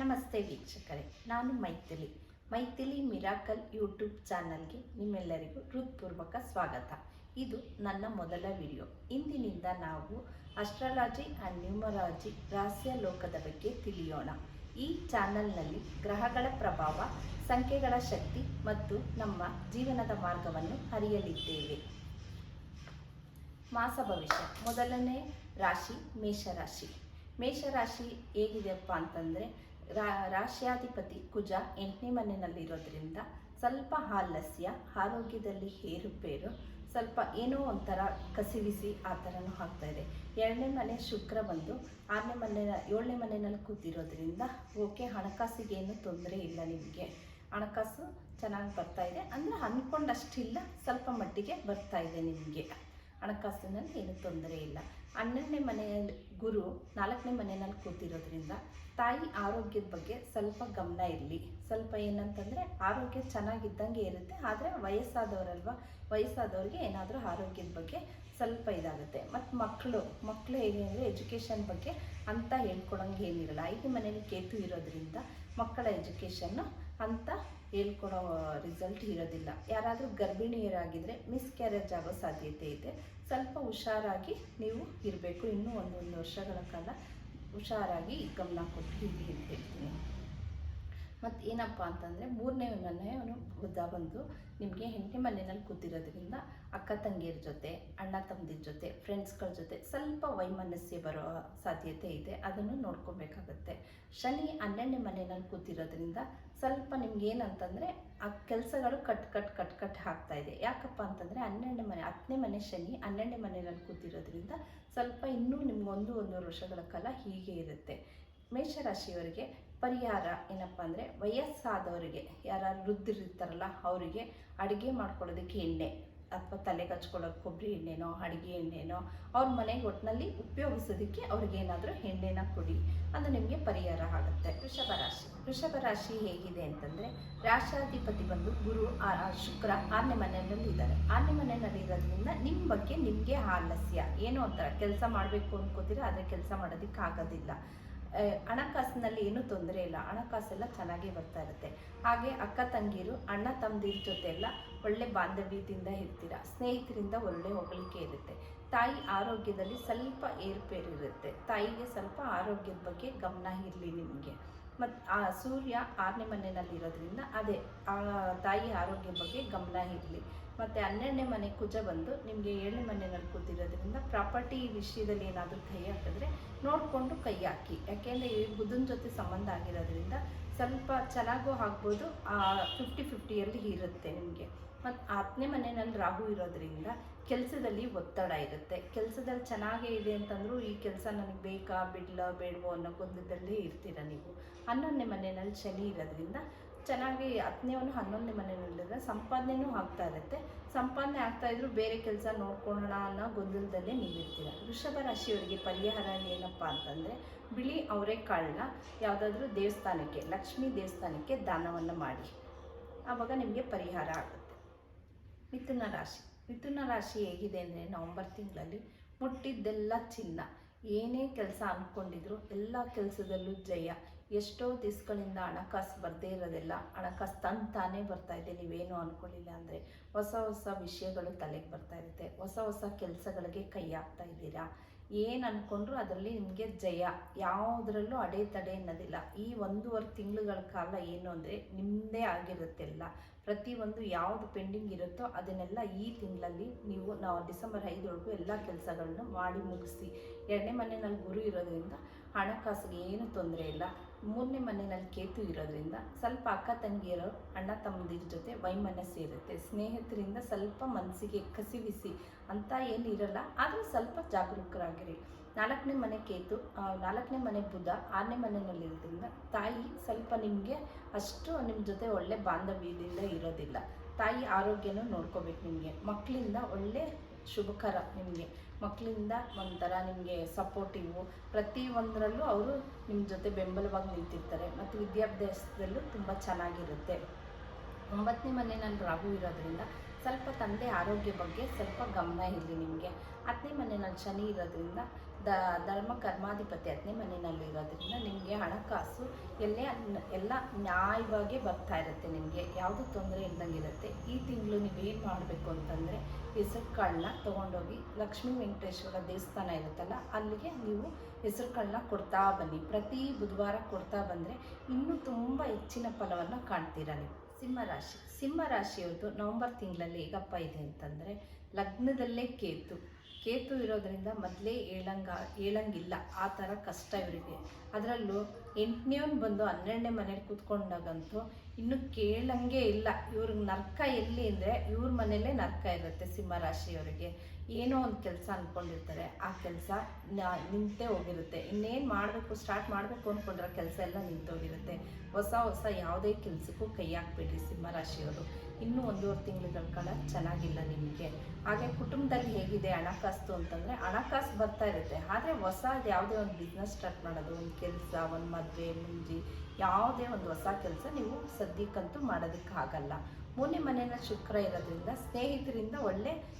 ನಮಸ್ತೆ ವೀಕ್ಷಕರೇ, ನಾನು ಮೈಥಿಲಿ. ಮೈಥಿಲಿ ಮಿರಾಕಲ್ ಯೂಟ್ಯೂಬ್ ಚಾನಲ್ಗೆ ನಿಮ್ಮೆಲ್ಲರಿಗೂ ಹೃತ್ಪೂರ್ವಕ ಸ್ವಾಗತ. ಇದು ನನ್ನ ಮೊದಲ ವಿಡಿಯೋ. ಇಂದಿನಿಂದ ನಾವು ಅಸ್ಟ್ರಾಲಜಿ ಆ್ಯಂಡ್ ನ್ಯೂಮರಾಲಜಿ ರಹಸ್ಯ ಲೋಕದ ಬಗ್ಗೆ ತಿಳಿಯೋಣ. ಈ ಚಾನಲ್ನಲ್ಲಿ ಗ್ರಹಗಳ ಪ್ರಭಾವ, ಸಂಖ್ಯೆಗಳ ಶಕ್ತಿ ಮತ್ತು ನಮ್ಮ ಜೀವನದ ಮಾರ್ಗವನ್ನು ಅರಿಯಲಿದ್ದೇವೆ. ಮಾಸ ಭವಿಷ್ಯ. ಮೊದಲನೇ ರಾಶಿ ಮೇಷರಾಶಿ. ಮೇಷರಾಶಿ ಹೇಗಿದೆಯಪ್ಪ ಅಂತಂದರೆ ರಾಶ್ಯಾಧಿಪತಿ ಕುಜ ಎಂಟನೇ ಮನೆಯಲ್ಲಿರೋದ್ರಿಂದ ಸ್ವಲ್ಪ ಆಲಸ್ಯ ಆರೋಗ್ಯದಲ್ಲಿ ಏರುಪೇರು ಸ್ವಲ್ಪ ಏನೋ ಒಂಥರ ಕಸಿವಿಸಿ ಆ ಥರನೂ ಆಗ್ತಾ ಇದೆ. ಎರಡನೇ ಮನೆ ಶುಕ್ರ ಬಂದು ಆರನೇ ಮನೆ, ಏಳನೇ ಮನೆಯಲ್ಲಿ ಕೂತಿರೋದ್ರಿಂದ ಓಕೆ, ಹಣಕಾಸಿಗೇನು ತೊಂದರೆ ಇಲ್ಲ ನಿಮಗೆ. ಹಣಕಾಸು ಚೆನ್ನಾಗಿ ಬರ್ತಾ ಇದೆ. ಅಂದರೆ ಅಂದ್ಕೊಂಡಷ್ಟಿಲ್ಲ, ಸ್ವಲ್ಪ ಮಟ್ಟಿಗೆ ಬರ್ತಾ ಇದೆ ನಿಮಗೆ. ಹಣಕಾಸಿನಲ್ಲಿ ಏನು ತೊಂದರೆ ಇಲ್ಲ. ಹನ್ನೆರಡನೇ ಮನೆಯಲ್ಲಿ ಗುರು ನಾಲ್ಕನೇ ಮನೆಯಲ್ಲಿ ಕೂತಿರೋದ್ರಿಂದ ತಾಯಿ ಆರೋಗ್ಯದ ಬಗ್ಗೆ ಸ್ವಲ್ಪ ಗಮನ ಇರಲಿ. ಸ್ವಲ್ಪ ಏನಂತಂದರೆ ಆರೋಗ್ಯ ಚೆನ್ನಾಗಿದ್ದಂಗೆ ಇರುತ್ತೆ, ಆದರೆ ವಯಸ್ಸಾದವರಲ್ವ? ವಯಸ್ಸಾದವ್ರಿಗೆ ಏನಾದರೂ ಆರೋಗ್ಯದ ಬಗ್ಗೆ ಸ್ವಲ್ಪ ಇದಾಗುತ್ತೆ. ಮತ್ತು ಮಕ್ಕಳು ಮಕ್ಕಳು ಹೇಗೆ ಅಂದರೆ ಎಜುಕೇಷನ್ ಬಗ್ಗೆ ಅಂತ ಹೇಳ್ಕೊಳಂಗೆ ಏನಿರಲ್ಲ. ಐದು ಮನೇಲಿ ಕೇತು ಇರೋದ್ರಿಂದ ಮಕ್ಕಳ ಎಜುಕೇಷನ್ನು ಅಂತ ಹೇಳ್ಕೊಡೋ ರಿಸಲ್ಟ್ ಇರೋದಿಲ್ಲ. ಯಾರಾದರೂ ಗರ್ಭಿಣಿಯರಾಗಿದ್ದರೆ ಮಿಸ್ಕ್ಯಾರೇಜ್ ಆಗೋ ಸಾಧ್ಯತೆ ಇದೆ. ಸ್ವಲ್ಪ ಹುಷಾರಾಗಿ ನೀವು ಇರಬೇಕು. ಇನ್ನೂ ಒಂದೊಂದು ವರ್ಷಗಳ ಕಾಲ ಹುಷಾರಾಗಿ ಗಮನ ಕೊಟ್ಟು ಹೀಗೆ ಅಂತ ಮತ್ತು ಏನಪ್ಪ ಅಂತಂದರೆ ಮೂರನೇ ಮನೆಯವನು ಬುದ್ಧ ಬಂದು ನಿಮಗೆ ಎಂಟನೇ ಮನೆಯಲ್ಲಿ ಕೂತಿರೋದ್ರಿಂದ ಅಕ್ಕ ತಂಗಿಯರ ಜೊತೆ, ಅಣ್ಣ ತಮ್ಮದಿರ ಜೊತೆ ಫ್ರೆಂಡ್ಸ್ಗಳ ಜೊತೆ ಸ್ವಲ್ಪ ವೈಮನಸ್ಸೆ ಬರೋ ಸಾಧ್ಯತೆ ಇದೆ. ಅದನ್ನು ನೋಡ್ಕೋಬೇಕಾಗತ್ತೆ. ಶನಿ ಹನ್ನೆರಡನೇ ಮನೆಯಲ್ಲಿ ಕೂತಿರೋದ್ರಿಂದ ಸ್ವಲ್ಪ ನಿಮ್ಗೆ ಏನಂತಂದರೆ ಆ ಕೆಲಸಗಳು ಕಟ್ ಕಟ್ ಕಟ್ ಕಟ್ ಆಗ್ತಾ ಇದೆ. ಯಾಕಪ್ಪ ಅಂತಂದರೆ ಹನ್ನೆರಡನೇ ಮನೆ, ಹತ್ತನೇ ಮನೆ ಶನಿ ಹನ್ನೆರಡನೇ ಮನೆಯಲ್ಲಿ ಕೂತಿರೋದ್ರಿಂದ ಸ್ವಲ್ಪ ಇನ್ನೂ ನಿಮ್ಗೆ ಒಂದು ಒಂದೂವರೆ ವರ್ಷಗಳ ಕಾಲ ಹೀಗೆ ಇರುತ್ತೆ. ಮೇಷರಾಶಿಯವರಿಗೆ ಪರಿಹಾರ ಏನಪ್ಪ ಅಂದರೆ ವಯಸ್ಸಾದವರಿಗೆ ಯಾರು ವೃದ್ಧರಿರ್ತಾರಲ್ಲ ಅವರಿಗೆ ಅಡುಗೆ ಮಾಡ್ಕೊಳ್ಳೋದಕ್ಕೆ ಎಣ್ಣೆ ಅಥವಾ ತಲೆಗೆ ಹಚ್ಕೊಳ್ಳೋಕೆ ಕೊಬ್ಬರಿ ಎಣ್ಣೆನೋ, ಅಡುಗೆ ಎಣ್ಣೆನೋ, ಅವ್ರ ಮನೆಗೆ ಒಟ್ಟಿನಲ್ಲಿ ಉಪಯೋಗಿಸೋದಕ್ಕೆ ಅವ್ರಿಗೇನಾದರೂ ಎಣ್ಣೆನ ಕೊಡಿ, ಅದು ನಿಮಗೆ ಪರಿಹಾರ ಆಗುತ್ತೆ. ವೃಷಭ ರಾಶಿ. ವೃಷಭ ರಾಶಿ ಹೇಗಿದೆ ಅಂತಂದರೆ, ರಾಷ್ಟ್ರಾಧಿಪತಿ ಬಂದು ಗುರು ಶುಕ್ರ ಆನೆ ಮನೆಯಲ್ಲಿ ಇದ್ದಾರೆ. ಆನೆ ಮನೆಯಲ್ಲಿ ಇರೋದ್ರಿಂದ ನಿಮ್ಮ ಬಗ್ಗೆ ನಿಮಗೆ ಆಲಸ್ಯ. ಏನೋ ಒಂಥರ ಕೆಲಸ ಮಾಡಬೇಕು ಅನ್ಕೋತೀರ, ಆದರೆ ಕೆಲಸ ಮಾಡೋದಕ್ಕೆ ಆಗೋದಿಲ್ಲ ಹಣಕಾಸಿನಲ್ಲಿ ಏನೂ ತೊಂದರೆ ಇಲ್ಲ. ಹಣಕಾಸೆಲ್ಲ ಚೆನ್ನಾಗಿ ಬರ್ತಾ ಇರುತ್ತೆ. ಹಾಗೆ ಅಕ್ಕ ತಂಗಿರು, ಅಣ್ಣ ತಮ್ಮದಿರ ಜೊತೆ ಎಲ್ಲ ಒಳ್ಳೆ ಬಾಂಧವ್ಯದಿಂದ ಇರ್ತೀರ. ಸ್ನೇಹಿತರಿಂದ ಒಳ್ಳೆ ಹೊಗಳಿಕೆ ಇರುತ್ತೆ. ತಾಯಿ ಆರೋಗ್ಯದಲ್ಲಿ ಸ್ವಲ್ಪ ಏರುಪೇರು ಇರುತ್ತೆ ತಾಯಿಗೆ ಸ್ವಲ್ಪ ಆರೋಗ್ಯದ ಬಗ್ಗೆ ಗಮನ ಇರಲಿ ನಿಮಗೆ. ಮತ್ತು ಆ, ಸೂರ್ಯ ಆರನೇ ಮನೆಯಲ್ಲಿರೋದ್ರಿಂದ ಅದೇ, ಆ, ತಾಯಿ ಆರೋಗ್ಯದ ಬಗ್ಗೆ ಗಮನ ಇರಲಿ. ಮತ್ತು ಹನ್ನೆರಡನೇ ಮನೆ ಕುಜ ಬಂದು ನಿಮಗೆ ಏಳನೇ ಮನೆಯಲ್ಲಿ ಕೂತಿರೋದ್ರಿಂದ ಪ್ರಾಪರ್ಟಿ ವಿಷಯದಲ್ಲಿ ಏನಾದರೂ ಕೈ ಹಾಕಿದ್ರೆ ನೋಡಿಕೊಂಡು ಕೈ ಹಾಕಿ. ಯಾಕೆಂದರೆ ಈ ಬುಧನ ಜೊತೆ ಸಂಬಂಧ ಆಗಿರೋದ್ರಿಂದ ಸ್ವಲ್ಪ ಚೆನ್ನಾಗೂ ಆಗ್ಬೋದು ಫಿಫ್ಟಿ ಫಿಫ್ಟಿಯಲ್ಲಿ ಇರುತ್ತೆ ನಿಮಗೆ. ಮತ್ತು ಹತ್ತನೇ ಮನೆಯಲ್ಲಿ ರಾಹು ಇರೋದ್ರಿಂದ ಕೆಲಸದಲ್ಲಿ ಒತ್ತಡ ಇರುತ್ತೆ. ಕೆಲಸದಲ್ಲಿ ಚೆನ್ನಾಗೇ ಇದೆ ಅಂತಂದರೂ ಈ ಕೆಲಸ ನನಗೆ ಬೇಕಾ, ಬಿಡ್ಲ, ಬೇಡವೋ ಅನ್ನೋ ಗೊಂದಲದಲ್ಲೇ ಇರ್ತೀರ ನೀವು. ಹನ್ನೊಂದನೇ ಮನೆಯಲ್ಲಿ ಶನಿ ಇರೋದ್ರಿಂದ ಚೆನ್ನಾಗಿ ಹತ್ತನೇವನು ಹನ್ನೊಂದನೇ ಮನೆಯಲ್ಲಿದ್ದರೆ ಸಂಪಾದನೆನೂ ಆಗ್ತಾ ಇರುತ್ತೆ. ಸಂಪಾದನೆ ಆಗ್ತಾ ಇದ್ರು ಬೇರೆ ಕೆಲಸ ನೋಡ್ಕೊಳ್ಳೋಣ ಅನ್ನೋ ಗೊಂದಲದಲ್ಲೇ ನೀವಿರ್ತೀರ. ವೃಷಭ ರಾಶಿಯವರಿಗೆ ಪರಿಹಾರ ಏನಪ್ಪ ಅಂತಂದರೆ ಬಿಳಿ ಅವರೆಕಾಳನ್ನ ಯಾವುದಾದ್ರೂ ದೇವಸ್ಥಾನಕ್ಕೆ, ಲಕ್ಷ್ಮೀ ದೇವಸ್ಥಾನಕ್ಕೆ ದಾನವನ್ನು ಮಾಡಿ. ಆವಾಗ ನಿಮಗೆ ಪರಿಹಾರ ಆಗುತ್ತೆ. ಮಿಥುನ ರಾಶಿ. ಮಿಥುನ ರಾಶಿ ಹೇಗಿದೆ ಅಂದರೆ ನವಂಬರ್ ತಿಂಗಳಲ್ಲಿ ಮುಟ್ಟಿದ್ದೆಲ್ಲ ಚಿನ್ನ. ಏನೇ ಕೆಲಸ ಅಂದ್ಕೊಂಡಿದ್ರು ಎಲ್ಲ ಕೆಲಸದಲ್ಲೂ ಜಯ. ಎಷ್ಟೋ ದಿವಸಗಳಿಂದ ಹಣಕಾಸು ಬರದೇ ಇರೋದೆಲ್ಲ ಹಣಕಾಸು ತಂದು ತಾನೇ ಬರ್ತಾ ಇದೆ. ನೀವೇನು ಅಂದ್ಕೊಳ್ಳಿಲ್ಲ ಅಂದರೆ ಹೊಸ ಹೊಸ ವಿಷಯಗಳು ತಲೆಗೆ ಬರ್ತಾ ಇರುತ್ತೆ. ಹೊಸ ಹೊಸ ಕೆಲಸಗಳಿಗೆ ಕೈ ಹಾಕ್ತಾ ಇದ್ದೀರಾ? ಏನು ಅಂದ್ಕೊಂಡ್ರು ಅದರಲ್ಲಿ ನಿಮಗೆ ಜಯ. ಯಾವುದರಲ್ಲೂ ಅಡೆತಡೆ ಅನ್ನೋದಿಲ್ಲ. ಈ ಒಂದೂವರೆ ತಿಂಗಳುಗಳ ಕಾಲ ಏನು ಅಂದರೆ ನಿಮ್ಮದೇ ಆಗಿರುತ್ತೆಲ್ಲ ಪ್ರತಿಯೊಂದು ಯಾವುದು ಪೆಂಡಿಂಗ್ ಇರುತ್ತೋ ಅದನ್ನೆಲ್ಲ ಈ ತಿಂಗಳಲ್ಲಿ ನೀವು ನಾವು ಡಿಸೆಂಬರ್ ಐದರವರೆಗೂ ಎಲ್ಲ ಕೆಲಸಗಳನ್ನು ಮಾಡಿ ಮುಗಿಸಿ. ಎರಡನೇ ಮನೆಯಲ್ಲಿ ಗುರು ಇರೋದ್ರಿಂದ ಹಣಕಾಸಿಗೆ ಏನು ತೊಂದರೆ ಇಲ್ಲ. ಮೂರನೇ ಮನೆಯಲ್ಲಿ ಕೇತು ಇರೋದ್ರಿಂದ ಸ್ವಲ್ಪ ಅಕ್ಕ ತಂಗಿಯರು, ಅಣ್ಣ ತಮ್ಮದಿರ ಜೊತೆ ವೈಮನಸ್ಸು ಇರುತ್ತೆ. ಸ್ನೇಹಿತರಿಂದ ಸ್ವಲ್ಪ ಮನಸ್ಸಿಗೆ ಕಸಿವಿಸಿ ಅಂತ ಏನು ಇರಲ್ಲ, ಆದರೂ ಸ್ವಲ್ಪ ಜಾಗರೂಕರಾಗಿರಿ. ನಾಲ್ಕನೇ ಮನೆ ಕೇತು ನಾಲ್ಕನೇ ಮನೆ ಬುಧ, ಆರನೇ ಮನೆಯಲ್ಲಿರೋದ್ರಿಂದ ತಾಯಿ ಸ್ವಲ್ಪ ನಿಮಗೆ ಅಷ್ಟು ನಿಮ್ಮ ಜೊತೆ ಒಳ್ಳೆ ಬಾಂಧವ್ಯದಿಂದ ಇರೋದಿಲ್ಲ. ತಾಯಿ ಆರೋಗ್ಯನೂ ನೋಡ್ಕೋಬೇಕು ನಿಮಗೆ. ಮಕ್ಕಳಿಂದ ಒಳ್ಳೆ ಶುಭಕರ ನಿಮಗೆ. ಮಕ್ಕಳಿಂದ ಒಂಥರ ನಿಮಗೆ ಸಪೋರ್ಟಿವು ಪ್ರತಿ ಒಂದರಲ್ಲೂ ಅವರು ನಿಮ್ಮ ಜೊತೆ ಬೆಂಬಲವಾಗಿ ನಿಂತಿರ್ತಾರೆ ಮತ್ತು ವಿದ್ಯಾಭ್ಯಾಸದಲ್ಲೂ ತುಂಬ ಚೆನ್ನಾಗಿರುತ್ತೆ. ಒಂಬತ್ತನೇ ಮನೆ ನಾನು ರಾಹು ಇರೋದ್ರಿಂದ ಸ್ವಲ್ಪ ತಂದೆ ಆರೋಗ್ಯ ಬಗ್ಗೆ ಸ್ವಲ್ಪ ಗಮನ ಇರಲಿ ನಿಮಗೆ. ಹತ್ತನೇ ಮನೆ ನಾನು ಶನಿ ಇರೋದ್ರಿಂದ ದ, ಧರ್ಮ ಕರ್ಮಾಧಿಪತಿ ಹತ್ತನೇ ಮನೆಯಲ್ಲಿರೋದ್ರಿಂದ ನಿಮಗೆ ಹಣಕಾಸು ಎಲ್ಲೇ ಎಲ್ಲ ನ್ಯಾಯವಾಗಿ ಬರ್ತಾ ಇರುತ್ತೆ ನಿಮಗೆ. ಯಾವುದೂ ತೊಂದರೆ ಇಲ್ದಂಗಿರುತ್ತೆ ಈ ತಿಂಗಳು ನೀವೇನು ಮಾಡಬೇಕು ಅಂತಂದರೆ ಹೆಸರು ಕಾಳನ್ನ ತೊಗೊಂಡೋಗಿ ಲಕ್ಷ್ಮೀ ವೆಂಕಟೇಶ್ವರ ದೇವಸ್ಥಾನ ಇರುತ್ತಲ್ಲ, ಅಲ್ಲಿಗೆ ನೀವು ಹೆಸರು ಕಾಳನ್ನ ಕೊಡ್ತಾ ಬನ್ನಿ. ಪ್ರತಿ ಬುಧವಾರ ಕೊಡ್ತಾ ಬಂದರೆ ಇನ್ನೂ ತುಂಬ ಹೆಚ್ಚಿನ ಫಲವನ್ನು ಕಾಣ್ತೀರ ನೀವು. ಸಿಂಹರಾಶಿ. ಸಿಂಹರಾಶಿಯವ್ರದ್ದು ನವಂಬರ್ ತಿಂಗಳಲ್ಲಿ ಹೇಗಪ್ಪ ಇದೆ ಅಂತಂದರೆ, ಲಗ್ನದಲ್ಲೇ ಕೇತು. ಕೇತು ಇರೋದರಿಂದ ಮೊದಲೇ ಹೇಳಂಗ ಏಳಂಗಿಲ್ಲ, ಆ ಥರ ಕಷ್ಟ ಇವರಿಗೆ. ಅದರಲ್ಲೂ ಎಂಟನೇವನ್ ಬಂದು ಹನ್ನೆರಡನೇ ಮನೇಲಿ ಕೂತ್ಕೊಂಡಾಗಂತೂ ಇನ್ನು ಕೇಳಂಗೆ ಇಲ್ಲ. ಇವ್ರಿಗೆ ನರ್ಕ ಎಲ್ಲಿ ಅಂದರೆ ಇವ್ರ ಮನೇಲೇ ನರ್ಕ ಇರುತ್ತೆ ಸಿಂಹರಾಶಿಯವರಿಗೆ ಏನೋ ಒಂದು ಕೆಲಸ ಅಂದ್ಕೊಂಡಿರ್ತಾರೆ ಆ ಕೆಲಸ ನಿಂತೇ ಹೋಗಿರುತ್ತೆ. ಇನ್ನೇನು ಮಾಡಬೇಕು ಸ್ಟಾರ್ಟ್ ಮಾಡಬೇಕು ಅಂದ್ಕೊಂಡ್ರೆ ಕೆಲಸ ಎಲ್ಲ ನಿಂತೋಗಿರುತ್ತೆ. ಹೊಸ ಹೊಸ ಯಾವುದೇ ಕೆಲಸಕ್ಕೂ ಕೈ ಹಾಕ್ಬೇಡ್ರಿ ಸಿಂಹರಾಶಿಯವರು ಇನ್ನೂ ಒಂದೂವರೆ ತಿಂಗಳ ಕಾಲ ಚೆನ್ನಾಗಿಲ್ಲ ನಿಮಗೆ. ಹಾಗೆ ಕುಟುಂಬದಲ್ಲಿ ಹೇಗಿದೆ ಹಣಕಾಸು ಅಂತಂದರೆ ಹಣಕಾಸು ಬರ್ತಾ ಇರುತ್ತೆ. ಆದರೆ ಹೊಸ ಯಾವುದೇ ಒಂದು ಬಿಸ್ನೆಸ್ ಸ್ಟಾರ್ಟ್ ಮಾಡೋದು, ಒಂದು ಕೆಲಸ, ಒಂದು ಮದುವೆ, ಮುಂಜಿ, ಯಾವುದೇ ಒಂದು ಹೊಸ ಕೆಲಸ ನೀವು ಸದ್ಯಕ್ಕಂತೂ ಮಾಡೋದಕ್ಕಾಗಲ್ಲ. ಮೂರನೇ ಮನೆಯ ಶುಕ್ರ ಇರೋದ್ರಿಂದ, ಸ್ನೇಹಿತರಿಂದ ಒಳ್ಳೆ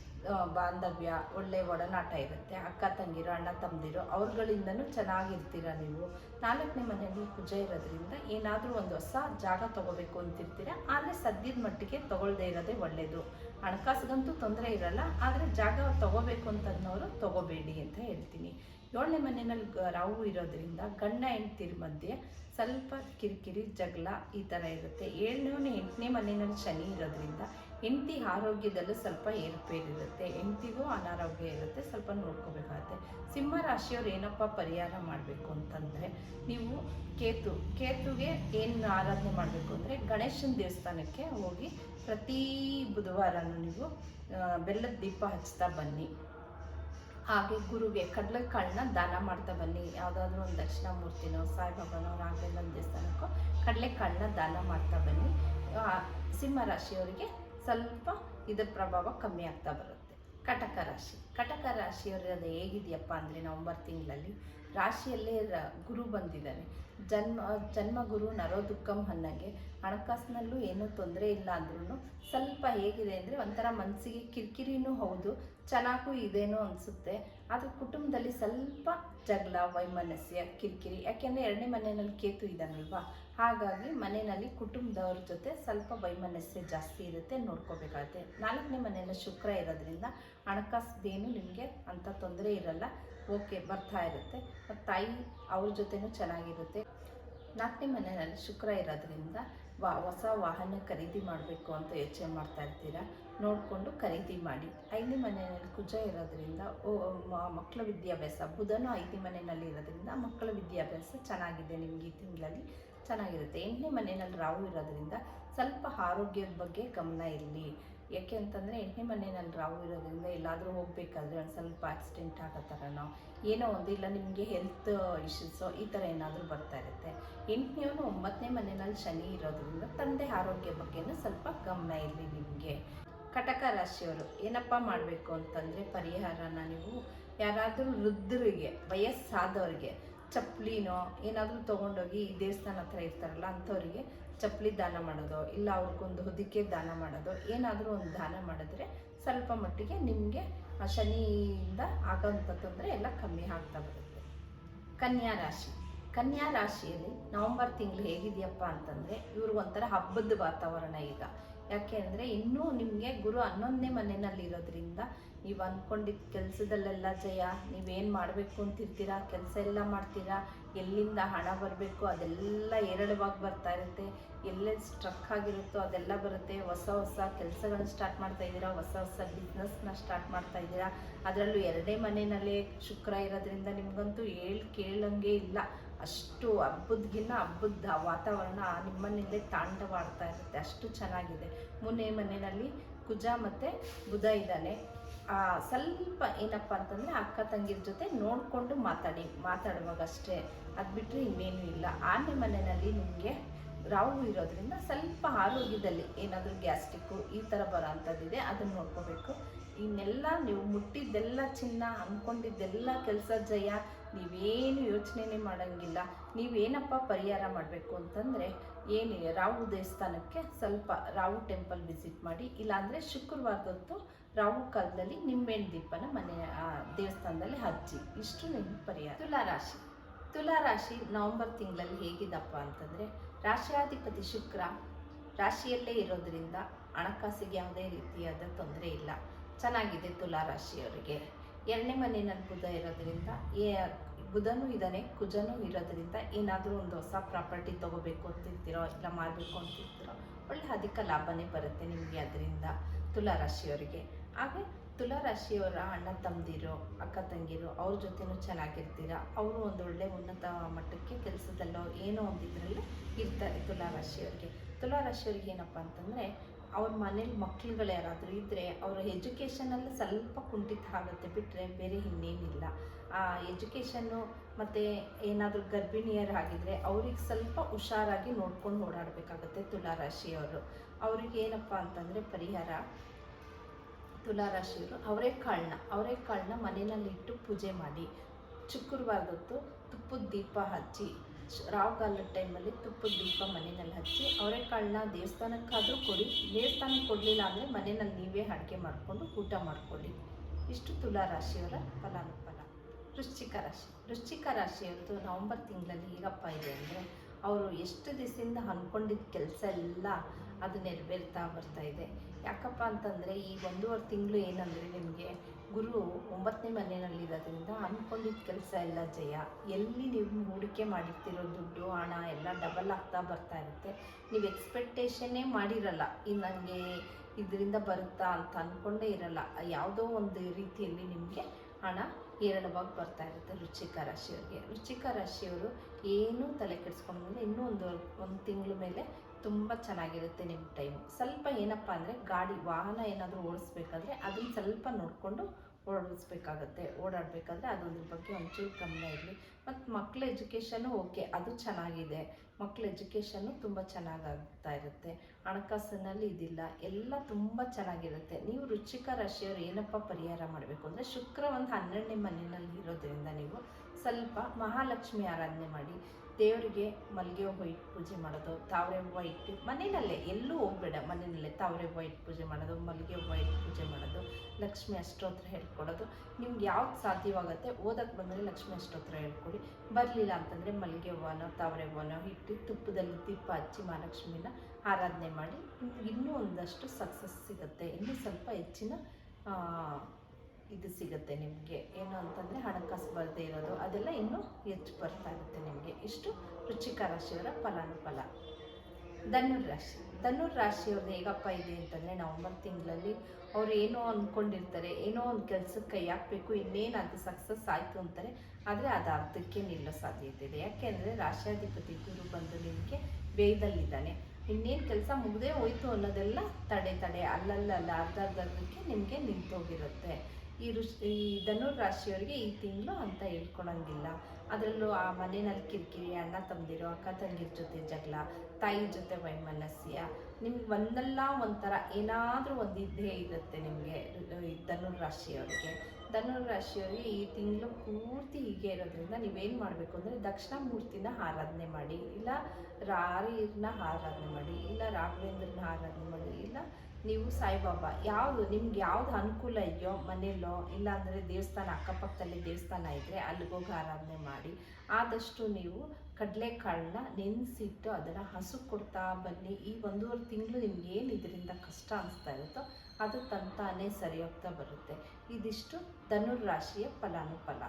ಬಾಂಧವ್ಯ, ಒಳ್ಳೆ ಒಡನಾಟ ಇರುತ್ತೆ. ಅಕ್ಕ, ತಂಗಿರು, ಅಣ್ಣ, ತಮ್ಮದಿರು, ಅವ್ರುಗಳಿಂದನೂ ಚೆನ್ನಾಗಿರ್ತೀರ ನೀವು? ನಾಲ್ಕನೇ ಮನೆಯಲ್ಲಿ ಪೂಜೆ ಇರೋದ್ರಿಂದ ಏನಾದರೂ ಒಂದು ಹೊಸ ಜಾಗ ತಗೋಬೇಕು ಅಂತಿರ್ತೀರ? ಆದರೆ ಸದ್ಯದ ಮಟ್ಟಿಗೆ ತಗೊಳ್ದೇ ಇರೋದೇ ಒಳ್ಳೆಯದು ಹಣಕಾಸಿಗಂತೂ ತೊಂದರೆ ಇರಲ್ಲ, ಆದರೆ ಜಾಗ ತಗೋಬೇಕು ಅಂತನ್ನೋರು ತಗೋಬೇಡಿ ಅಂತ ಹೇಳ್ತೀನಿ. ಏಳನೇ ಮನೆಯಲ್ಲಿ ರಾಹು ಇರೋದ್ರಿಂದ ಗಂಡ, ಹೆಂಡ್ತಿರ ಮಧ್ಯೆ ಸ್ವಲ್ಪ ಕಿರಿಕಿರಿ, ಜಗಳ ಈ ಥರ ಇರುತ್ತೆ. ಏಳನೇ, ಎಂಟನೇ ಮನೆಯಲ್ಲಿ ಶನಿ ಇರೋದ್ರಿಂದ ಹೆಂಡತಿ ಆರೋಗ್ಯದಲ್ಲೂ ಸ್ವಲ್ಪ ಏರುಪೇರಿರುತ್ತೆ ಹೆಂಡತಿಗೂ ಅನಾರೋಗ್ಯ ಇರುತ್ತೆ, ಸ್ವಲ್ಪ ನೋಡ್ಕೋಬೇಕಾಗುತ್ತೆ. ಸಿಂಹ ರಾಶಿಯವ್ರು ಏನಪ್ಪ ಪರಿಹಾರ ಮಾಡಬೇಕು ಅಂತಂದರೆ, ನೀವು ಕೇತು, ಕೇತುಗೆ ಏನು ಆರಾಧನೆ ಮಾಡಬೇಕು ಅಂದರೆ ಗಣೇಶನ ದೇವಸ್ಥಾನಕ್ಕೆ ಹೋಗಿ ಪ್ರತಿ ಬುಧವಾರನೂ ನೀವು ಬೆಲ್ಲದ ದೀಪ ಹಚ್ತಾ ಬನ್ನಿ. ಹಾಗೆ ಗುರುಗೆ ಕಡಲೆಕಾಳನ್ನ ದಾನ ಮಾಡ್ತಾ ಬನ್ನಿ. ಯಾವುದಾದ್ರೂ ಒಂದು ದಕ್ಷಿಣಾಮೂರ್ತಿನೋ ಸಾಯಿಬಾಬಾನೋ, ರಾಘವೇಂದ್ರ ದೇವಸ್ಥಾನಕ್ಕೋ ಕಡಲೆಕಾಳನ್ನ ದಾನ ಮಾಡ್ತಾ ಬನ್ನಿ. ಸಿಂಹ ರಾಶಿಯವರಿಗೆ ಸ್ವಲ್ಪ ಇದರ ಪ್ರಭಾವ ಕಮ್ಮಿ ಆಗ್ತಾ ಬರುತ್ತೆ. ಕಟಕ ರಾಶಿ. ಕಟಕ ರಾಶಿಯವರದ್ದು ಹೇಗಿದೆಯಪ್ಪ ಅಂದರೆ ನವಂಬರ್ ತಿಂಗಳಲ್ಲಿ ರಾಶಿಯಲ್ಲೇ ರ- ಗುರು ಬಂದಿದ್ದಾನೆ. ಜನ್ಮ, ಜನ್ಮಗುರು ನರೋದುಕ್ಕಂ ಅನ್ನಂಗೆ ಹಣಕಾಸಿನಲ್ಲೂ ಏನೂ ತೊಂದರೆ ಇಲ್ಲ ಅಂದ್ರೂ ಸ್ವಲ್ಪ ಹೇಗಿದೆ ಅಂದರೆ ಒಂಥರ ಮನಸ್ಸಿಗೆ ಕಿರಿಕಿರಿನೂ ಹೌದು ಚೆನ್ನಾಗೂ ಇದೇನೋ ಅನಿಸುತ್ತೆ. ಆದರೆ ಕುಟುಂಬದಲ್ಲಿ ಸ್ವಲ್ಪ ಜಗಳ, ವೈಮನಸ್ಯ, ಕಿರಿಕಿರಿ, ಯಾಕೆಂದರೆ ಎರಡನೇ ಮನೆಯಲ್ಲಿ ಕೇತು ಇದ್ದಾನಲ್ವಾ ಹಾಗಾಗಿ ಮನೆಯಲ್ಲಿ ಕುಟುಂಬದವ್ರ ಜೊತೆ ಸ್ವಲ್ಪ ವೈಮನಸ್ಯ ಜಾಸ್ತಿ ಇರುತ್ತೆ ನೋಡ್ಕೋಬೇಕಾಗುತ್ತೆ. ನಾಲ್ಕನೇ ಮನೆಯಲ್ಲಿ ಶುಕ್ರ ಇರೋದ್ರಿಂದ ಹಣಕಾಸುದೇನು ನಿಮಗೆ ಅಂಥ ತೊಂದರೆ ಇರಲ್ಲ. ಓಕೆ, ಬರ್ತಾ ಇರುತ್ತೆ. ಮತ್ತು ತಾಯಿ ಅವ್ರ ಜೊತೆನೂ ಚೆನ್ನಾಗಿರುತ್ತೆ. ನಾಲ್ಕನೇ ಮನೆಯಲ್ಲಿ ಶುಕ್ರ ಇರೋದ್ರಿಂದ ವಾ, ಹೊಸ ವಾಹನ ಖರೀದಿ ಮಾಡಬೇಕು ಅಂತ ಯೋಚನೆ ಮಾಡ್ತಾ ಇರ್ತೀರಾ? ನೋಡಿಕೊಂಡು ಖರೀದಿ ಮಾಡಿ. ಐದನೇ ಮನೆಯಲ್ಲಿ ಕುಜ ಇರೋದ್ರಿಂದ, ಓ ಮಕ್ಕಳ ವಿದ್ಯಾಭ್ಯಾಸ, ಬುಧನು ಐದನೇ ಮನೆಯಲ್ಲಿ ಇರೋದ್ರಿಂದ ಮಕ್ಕಳ ವಿದ್ಯಾಭ್ಯಾಸ ಚೆನ್ನಾಗಿದೆ, ನಿಮಗೆ ಈ ತಿಂಗಳಲ್ಲಿ ಚೆನ್ನಾಗಿರುತ್ತೆ. ಎಂಟನೇ ಮನೆಯಲ್ಲಿ ರಾಹು ಇರೋದ್ರಿಂದ ಸ್ವಲ್ಪ ಆರೋಗ್ಯದ ಬಗ್ಗೆ ಗಮನ ಇರಲಿ. ಯಾಕೆ ಅಂತಂದರೆ, ಎಂಟನೇ ಮನೆಯಲ್ಲಿ ರಾಹು ಇರೋದ್ರಿಂದ ಎಲ್ಲಾದರೂ ಹೋಗಬೇಕಾದ್ರೆ ಒಂದು ಸ್ವಲ್ಪ ಆಕ್ಸಿಡೆಂಟ್ ಆಗೋ ಥರನೋ ಏನೋ ಒಂದು, ಇಲ್ಲ ನಿಮಗೆ ಹೆಲ್ತ್ ಇಶ್ಯೂಸು ಈ ಥರ ಏನಾದರೂ ಬರ್ತಾ ಇರುತ್ತೆ. ಎಂಟನೇವನು ಒಂಬತ್ತನೇ ಮನೆಯಲ್ಲಿ ಶನಿ ಇರೋದ್ರಿಂದ ತಂದೆ ಆರೋಗ್ಯ ಬಗ್ಗೆನೂ ಸ್ವಲ್ಪ ಗಮನ ಇರಲಿ ನಿಮಗೆ. ಕಟಕ ರಾಶಿಯವರು, ಏನಪ್ಪ ಮಾಡಬೇಕು ಅಂತಂದರೆ ಪರಿಹಾರನ ನೀವು ಯಾರಾದರೂ ವೃದ್ಧರಿಗೆ, ವಯಸ್ಸಾದವ್ರಿಗೆ, ಚಪ್ಪಲಿನೋ ಏನಾದರೂ ತೊಗೊಂಡೋಗಿ ಈ ದೇವಸ್ಥಾನ ಹತ್ರ ಇರ್ತಾರಲ್ಲ ಅಂಥವ್ರಿಗೆ ಚಪ್ಪಲಿ ದಾನ ಮಾಡೋದು, ಇಲ್ಲ ಅವ್ರಿಗೊಂದು ಹೊದಿಕೆ ದಾನ ಮಾಡೋದು, ಏನಾದರೂ ಒಂದು ದಾನ ಮಾಡಿದ್ರೆ ಸ್ವಲ್ಪ ಮಟ್ಟಿಗೆ ನಿಮಗೆ ಆ ಶನಿಯಿಂದ ಆಗೋಂಥ ತೊಂದರೆ ಎಲ್ಲ ಕಮ್ಮಿ ಆಗ್ತಾ ಬರುತ್ತೆ. ಕನ್ಯಾ ರಾಶಿ. ಕನ್ಯಾ ರಾಶಿಯಲ್ಲಿ ನವಂಬರ್ ತಿಂಗಳು ಹೇಗಿದೆಯಪ್ಪ ಅಂತಂದರೆ ಇವ್ರಿಗೊಂಥರ ಹಬ್ಬದ ವಾತಾವರಣ ಈಗ. ಯಾಕೆ ಅಂದರೆ ಇನ್ನೂ ನಿಮಗೆ ಗುರು ಹನ್ನೊಂದನೇ ಮನೆಯಲ್ಲಿ ಇರೋದ್ರಿಂದ ನೀವು ಅಂದ್ಕೊಂಡಿದ್ದ ಕೆಲಸದಲ್ಲೆಲ್ಲ ಜಯ, ನೀವೇನು ಮಾಡಬೇಕು ಅಂತಿರ್ತೀರಾ, ಕೆಲಸ ಎಲ್ಲ ಮಾಡ್ತೀರಾ, ಎಲ್ಲಿಂದ ಹಣ ಬರಬೇಕು, ಅದೆಲ್ಲ ಏರಳವಾಗಿ ಬರ್ತಾ ಇರುತ್ತೆ. ಎಲ್ಲೆಲ್ಲಿ ಸ್ಟ್ರಕ್ ಆಗಿರುತ್ತೋ ಅದೆಲ್ಲ ಬರುತ್ತೆ. ಹೊಸ ಹೊಸ ಕೆಲಸಗಳನ್ನ ಸ್ಟಾರ್ಟ್ ಮಾಡ್ತಾ ಇದ್ದೀರಾ, ಹೊಸ ಹೊಸ ಬಿಸ್ನೆಸ್ನ ಸ್ಟಾರ್ಟ್ ಮಾಡ್ತಾ ಇದ್ದೀರಾ. ಅದರಲ್ಲೂ ಎರಡೇ ಮನೆಯಲ್ಲೇ ಶುಕ್ರ ಇರೋದ್ರಿಂದ ನಿಮಗಂತೂ ಹೇಳಿ ಕೇಳಂಗೆ ಇಲ್ಲ. ಅಷ್ಟು ಹಬ್ಬದ್ಗಿನ್ನ ಹಬ್ಬದ ವಾತಾವರಣ ನಿಮ್ಮನೇಲೇ ತಾಂಡವಾಡ್ತಾ ಇರುತ್ತೆ. ಅಷ್ಟು ಚೆನ್ನಾಗಿದೆ. ಮುನ್ನೆ ಮನೆಯಲ್ಲಿ ಕುಜ ಮತ್ತು ಬುಧ ಇದ್ದಾನೆ. ಸ್ವಲ್ಪ ಏನಪ್ಪ ಅಂತಂದರೆ ಅಕ್ಕ ತಂಗಿರ ಜೊತೆ ನೋಡಿಕೊಂಡು ಮಾತಾಡಿ, ಮಾತಾಡುವಾಗಷ್ಟೇ. ಅದು ಬಿಟ್ಟರೆ ಇನ್ನೇನು ಇಲ್ಲ. ಆನೆ ಮನೆಯಲ್ಲಿ ನಿಮಗೆ ರಾವು ಇರೋದ್ರಿಂದ ಸ್ವಲ್ಪ ಆರೋಗ್ಯದಲ್ಲಿ ಏನಾದರೂ ಗ್ಯಾಸ್ಟಿಕ್ಕು ಈ ಥರ ಬರೋ ಅಂಥದ್ದಿದೆ ಅದನ್ನು ನೋಡ್ಕೋಬೇಕು. ಇನ್ನೆಲ್ಲ ನೀವು ಮುಟ್ಟಿದ್ದೆಲ್ಲ ಚಿನ್ನ ಅಂದ್ಕೊಂಡಿದ್ದೆಲ್ಲ ಕೆಲಸ ಜಯ ನೀವೇನು ಯೋಚನೆನೇ ಮಾಡೋಂಗಿಲ್ಲ. ನೀವೇನಪ್ಪ ಪರಿಹಾರ ಮಾಡಬೇಕು ಅಂತಂದರೆ ಏನು ರಾಹು ದೇವಸ್ಥಾನಕ್ಕೆ ಸ್ವಲ್ಪ ರಾಹು ಟೆಂಪಲ್ ವಿಸಿಟ್ ಮಾಡಿ, ಇಲ್ಲಾಂದರೆ ಶುಕ್ರವಾರದೊತ್ತು ರಾಹು ಕಾಲದಲ್ಲಿ ನಿಂಬೆಹಣ್ಣು ದೀಪನ ಮನೆ ದೇವಸ್ಥಾನದಲ್ಲಿ ಹಚ್ಚಿ. ಇಷ್ಟು ನಿಮ್ಮ ಪರಿಹಾರ. ತುಲಾ ರಾಶಿ ತುಲಾ ರಾಶಿ ನವೆಂಬರ್ ತಿಂಗಳಲ್ಲಿ ಹೇಗಿದಪ್ಪ ಅಂತಂದರೆ ರಾಶಿಯಾಧಿಪತಿ ಶುಕ್ರ ರಾಶಿಯಲ್ಲೇ ಇರೋದ್ರಿಂದ ಹಣಕಾಸಿಗೆ ಯಾವುದೇ ರೀತಿಯಾದ ತೊಂದರೆ ಇಲ್ಲ. ಚೆನ್ನಾಗಿದೆ ತುಲಾ ರಾಶಿಯವರಿಗೆ ಎರಡನೇ ಮನೆಯಲ್ಲಿ ಬುಧ ಇರೋದ್ರಿಂದ ಏ, ಬುಧನೂ ಇದ್ದಾನೆ, ಕುಜನೂ ಇರೋದ್ರಿಂದ ಏನಾದರೂ ಒಂದು ಹೊಸ ಪ್ರಾಪರ್ಟಿ ತೊಗೋಬೇಕು ಅಂತಿರ್ತೀರೋ, ಇಲ್ಲ ಮಾರಬೇಕು ಅಂತಿರ್ತೀರೋ, ಒಳ್ಳೆ ಅಧಿಕ ಲಾಭನೇ ಬರುತ್ತೆ ನಿಮಗೆ ಅದರಿಂದ ತುಲಾ ರಾಶಿಯವರಿಗೆ ಹಾಗೆ ತುಲಾ ರಾಶಿಯವರ ಅಣ್ಣ ತಮ್ಮದಿರು, ಅಕ್ಕ ತಂಗಿರು, ಅವ್ರ ಜೊತೆನೂ ಚೆನ್ನಾಗಿರ್ತೀರ? ಅವರು ಒಂದು ಒಳ್ಳೆ ಉನ್ನತ ಮಟ್ಟಕ್ಕೆ ಕೆಲಸದಲ್ಲೋ ಏನೋ ಒಂದು ಇದರಲ್ಲಿ ಇರ್ತಾರೆ ತುಲಾ ರಾಶಿಯವರಿಗೆ ತುಲಾ ರಾಶಿಯವ್ರಿಗೆ ಏನಪ್ಪ ಅಂತಂದರೆ ಅವ್ರ ಮನೇಲಿ ಮಕ್ಳುಗಳು ಯಾರಾದರೂ ಇದ್ದರೆ ಅವರ ಎಜುಕೇಷನಲ್ಲಿ ಸ್ವಲ್ಪ ಕುಂಠಿತ ಆಗುತ್ತೆ ಬಿಟ್ಟರೆ ಬೇರೆ ಇನ್ನೇನಿಲ್ಲ. ಆ ಎಜುಕೇಷನ್ನು ಮತ್ತು ಏನಾದರೂ ಗರ್ಭಿಣಿಯರಾಗಿದ್ದರೆ ಅವ್ರಿಗೆ ಸ್ವಲ್ಪ ಹುಷಾರಾಗಿ ನೋಡ್ಕೊಂಡು ಓಡಾಡಬೇಕಾಗುತ್ತೆ ತುಲಾ ರಾಶಿಯವರು ಅವ್ರಿಗೆ ಏನಪ್ಪ ಅಂತಂದರೆ ಪರಿಹಾರ ತುಲಾರಾಶಿಯವರು ಅವರೆಕಾಳನ್ನ ಅವರೆಕಾಳನ್ನ ಮನೆಯಲ್ಲಿಟ್ಟು ಪೂಜೆ ಮಾಡಿ. ಶುಕ್ರವಾರದೊತ್ತು ತುಪ್ಪದ ದೀಪ ಹಚ್ಚಿ ಶ್- ಕಾಲದ ಟೈಮಲ್ಲಿ ತುಪ್ಪದ ದೀಪ ಮನೆಯಲ್ಲಿ ಹಚ್ಚಿ, ಅವರೆಕಾಳನ್ನ ದೇವಸ್ಥಾನಕ್ಕಾದರೂ ಕೊಡಿ. ದೇವಸ್ಥಾನಕ್ಕೆ ಕೊಡಲಿಲ್ಲ ಅಂದರೆ ಮನೆಯಲ್ಲಿ ನೀವೇ ಅಡುಗೆ ಮಾಡಿಕೊಂಡು ಊಟ ಮಾಡ್ಕೊಳ್ಳಿ. ಇಷ್ಟು ತುಲಾ ರಾಶಿಯವರ ಫಲಾನುಫಲ. ವೃಶ್ಚಿಕ ರಾಶಿ. ವೃಶ್ಚಿಕ ರಾಶಿಯವ್ರದ್ದು ನವಂಬರ್ ತಿಂಗಳಲ್ಲಿ ಹೇಗಪ್ಪ ಇದೆ ಅಂದರೆ ಅವರು ಎಷ್ಟು ದಿವಸದಿಂದ ಅಂದ್ಕೊಂಡಿದ್ದ ಕೆಲಸ ಎಲ್ಲ ಅದು ನೆರವೇರ್ತಾ ಬರ್ತಾ ಇದೆ. ಯಾಕಪ್ಪ ಅಂತಂದರೆ ಈ ಒಂದೂವರೆ ತಿಂಗಳು ಏನಂದರೆ ನಿಮಗೆ ಗುರು ಒಂಬತ್ತನೇ ಮನೆಯಲ್ಲಿರೋದ್ರಿಂದ ಅಂದ್ಕೊಂಡಿದ್ದ ಕೆಲಸ ಎಲ್ಲ ಜಯ. ಎಲ್ಲಿ ನೀವು ಹೂಡಿಕೆ ಮಾಡಿರ್ತಿರೋ ದುಡ್ಡು, ಹಣ ಎಲ್ಲ ಡಬಲ್ ಆಗ್ತಾ ಬರ್ತಾ ಇರುತ್ತೆ. ನೀವು ಎಕ್ಸ್ಪೆಕ್ಟೇಷನ್ನೇ ಮಾಡಿರಲ್ಲ. ಈ ನನಗೆ ಇದರಿಂದ ಬರುತ್ತಾ ಅಂತ ಅಂದ್ಕೊಂಡೇ ಇರಲ್ಲ. ಯಾವುದೋ ಒಂದು ರೀತಿಯಲ್ಲಿ ನಿಮಗೆ ಹಣ ಹೇರಳವಾಗಿ ಬರ್ತಾ ಇರುತ್ತೆ ರುಚಿಕ ರಾಶಿಯವರಿಗೆ. ರುಚಿಕ ರಾಶಿಯವರು ಏನೂ ತಲೆ ಕೆಡಿಸ್ಕೊಂಡ್ಮೇಲೆ ಇನ್ನೂ ಒಂದು ಒಂದು ತಿಂಗಳ ಮೇಲೆ ತುಂಬ ಚೆನ್ನಾಗಿರುತ್ತೆ ನಿಮ್ಮ ಟೈಮ್. ಸ್ವಲ್ಪ ಏನಪ್ಪ ಅಂದರೆ ಗಾಡಿ, ವಾಹನ ಏನಾದರೂ ಓಡಿಸ್ಬೇಕಾದ್ರೆ ಅದನ್ನು ಸ್ವಲ್ಪ ನೋಡಿಕೊಂಡು ಓಡಿಸ್ಬೇಕಾಗತ್ತೆ. ಓಡಾಡಬೇಕಾದ್ರೆ ಅದೊಂದ್ರ ಬಗ್ಗೆ ಒಂಚೂರು ಗಮನ ಇರಲಿ. ಮತ್ತು ಮಕ್ಕಳ ಎಜುಕೇಷನು ಓಕೆ ಅದು ಚೆನ್ನಾಗಿದೆ. ಮಕ್ಕಳ ಎಜುಕೇಷನ್ನು ತುಂಬ ಚೆನ್ನಾಗಾಗ್ತಾ ಇರುತ್ತೆ. ಹಣಕಾಸಿನಲ್ಲಿ ಇದಿಲ್ಲ. ಎಲ್ಲ ತುಂಬ ಚೆನ್ನಾಗಿರುತ್ತೆ. ನೀವು ರುಚಿಕ ರಾಶಿಯವರು ಏನಪ್ಪ ಪರಿಹಾರ ಮಾಡಬೇಕು ಅಂದರೆ ಶುಕ್ರ ಒಂದು ಹನ್ನೆರಡನೇ ಮನೆಯಲ್ಲಿ ಇರೋದ್ರಿಂದ ನೀವು ಸ್ವಲ್ಪ ಮಹಾಲಕ್ಷ್ಮಿ ಆರಾಧನೆ ಮಾಡಿ. ದೇವರಿಗೆ ಮಲ್ಲಿಗೆ ಹೂವು ಇಟ್ಟು ಪೂಜೆ ಮಾಡೋದು, ತಾವರೆ ಹೂವು ಇಟ್ಟು ಮನೆಯಲ್ಲೇ ಎಲ್ಲೂ ಹೋಗ್ಬೇಡ, ಮನೆಯಲ್ಲೇ ತಾವರೆ ಹೂವು ಇಟ್ಟು ಪೂಜೆ ಮಾಡೋದು, ಮಲ್ಲಿಗೆ ಹೂವು ಇಟ್ಟು ಪೂಜೆ ಮಾಡೋದು, ಲಕ್ಷ್ಮಿ ಅಷ್ಟೋತ್ರ ಹೇಳ್ಕೊಡೋದು. ನಿಮ್ಗೆ ಯಾವ್ದು ಸಾಧ್ಯವಾಗುತ್ತೆ ಓದಕ್ಕೆ ಬಂದರೆ ಲಕ್ಷ್ಮಿ ಅಷ್ಟೋತ್ರ ಹೇಳ್ಕೊಡಿ. ಬರಲಿಲ್ಲ ಅಂತಂದರೆ ಮಲ್ಲಿಗೆ ಹೂವನೋ, ತಾವರೆ ಹೂವನೋ ಇಟ್ಟು ತುಪ್ಪದಲ್ಲಿ ದೀಪ ಹಚ್ಚಿ ಮಹಾಲಕ್ಷ್ಮಿನ ಆರಾಧನೆ ಮಾಡಿ ನಿಮ್ಗೆ ಇನ್ನೂ ಒಂದಷ್ಟು ಸಕ್ಸಸ್ ಸಿಗುತ್ತೆ. ಇನ್ನೂ ಸ್ವಲ್ಪ ಹೆಚ್ಚಿನ ಇದು ಸಿಗುತ್ತೆ ನಿಮಗೆ. ಏನು ಅಂತಂದರೆ ಹಣಕಾಸು ಬರದೇ ಇರೋದು, ಅದೆಲ್ಲ ಇನ್ನೂ ಹೆಚ್ಚು ಬರ್ತಾ ಇರುತ್ತೆ ನಿಮಗೆ. ಇಷ್ಟು ರುಚಿಕ ರಾಶಿಯವರ ಫಲಾನುಫಲ. ಧನುರ್ ರಾಶಿ. ಧನುರ್ ರಾಶಿಯವ್ರದ್ದು ಹೇಗಪ್ಪ ಇದೆ ಅಂತಂದರೆ ನವಂಬರ್ ತಿಂಗಳಲ್ಲಿ ಅವ್ರು ಏನೋ ಅಂದ್ಕೊಂಡಿರ್ತಾರೆ ಏನೋ ಒಂದು ಕೆಲಸಕ್ಕೆ ಕೈ ಹಾಕಬೇಕು, ಇನ್ನೇನು ಅದು ಸಕ್ಸಸ್ ಆಯಿತು ಅಂತಾರೆ. ಆದರೆ ಅದು ಅರ್ಧಕ್ಕೆ ನಿಲ್ಲೋ ಸಾಧ್ಯತೆ ಇದೆ. ಯಾಕೆಂದರೆ ರಾಶಿಯಾಧಿಪತಿ ಗುರು ಬಂದು ನಿಮಗೆ ಬೇಯದಲ್ಲಿದ್ದಾನೆ. ಇನ್ನೇನು ಕೆಲಸ ಮುಗದೆ ಹೋಯ್ತು ಅನ್ನೋದೆಲ್ಲ ತಡೆ ತಡೆ ಅಲ್ಲಲ್ಲ ಅರ್ಧ ಅರ್ಧಕ್ಕೆ ನಿಮಗೆ ನಿಂತೋಗಿರುತ್ತೆ. ಈ ಋಷ್, ಈ ರಾಶಿಯವರಿಗೆ ಈ ತಿಂಗಳು ಅಂತ ಹೇಳ್ಕೊಳಂಗಿಲ್ಲ. ಅದರಲ್ಲೂ ಆ ಮನೆಯಲ್ಲಿ ಕಿರಿಕಿರಿ ಅಣ್ಣ ತಮ್ಮದಿರೋ, ಅಕ್ಕ ತಂಗಿರ ಜೊತೆ ಜಗಳ, ತಾಯಿ ಜೊತೆ ವೈಮನಸ್ಯ ನಿಮ್ಗೆ ಒಂದಲ್ಲ ಒಂಥರ ಏನಾದರೂ ಒಂದು ಇದ್ದೇ ಇರುತ್ತೆ ನಿಮಗೆ ಧನುರ್ ರಾಶಿಯವರಿಗೆ. ಧನುರ್ ರಾಶಿಯವರಿಗೆ ಈ ತಿಂಗಳು ಪೂರ್ತಿ ಹೀಗೆ ಇರೋದ್ರಿಂದ ನೀವೇನು ಮಾಡಬೇಕು ಅಂದರೆ ದಕ್ಷಿಣಾಮೂರ್ತಿನ ಆರಾಧನೆ ಮಾಡಿ, ಇಲ್ಲ ರಾರಿನ ಆರಾಧನೆ ಮಾಡಿ, ಇಲ್ಲ ರಾಘವೇಂದ್ರನ ಆರಾಧನೆ ಮಾಡಿ, ಇಲ್ಲ ನೀವು ಸಾಯಿಬಾಬಾ, ಯಾವುದು ನಿಮ್ಗೆ ಯಾವ್ದು ಅನುಕೂಲ ಇದೆಯೋ ಮನೆಯಲ್ಲೋ, ಇಲ್ಲಾಂದರೆ ದೇವಸ್ಥಾನ ಅಕ್ಕಪಕ್ಕದಲ್ಲಿ ದೇವಸ್ಥಾನ ಇದ್ದರೆ ಅಲ್ಲಿಗೋಗಿ ಆರಾಧನೆ ಮಾಡಿ. ಆದಷ್ಟು ನೀವು ಕಡಲೆಕಾಳನ್ನ ನೆನೆಸಿಟ್ಟು ಅದನ್ನು ಹಸು ಕೊಡ್ತಾ ಬನ್ನಿ. ಈ ಒಂದೂವರೆ ತಿಂಗಳು ನಿಮ್ಗೆ ಏನು ಇದರಿಂದ ಕಷ್ಟ ಅನಿಸ್ತಾ ಇರುತ್ತೋ ಅದು ತಂತಾನೇ ಸರಿ ಹೋಗ್ತಾ ಬರುತ್ತೆ. ಇದಿಷ್ಟು ಧನುರ್ ರಾಶಿಯ ಫಲಾನುಫಲ.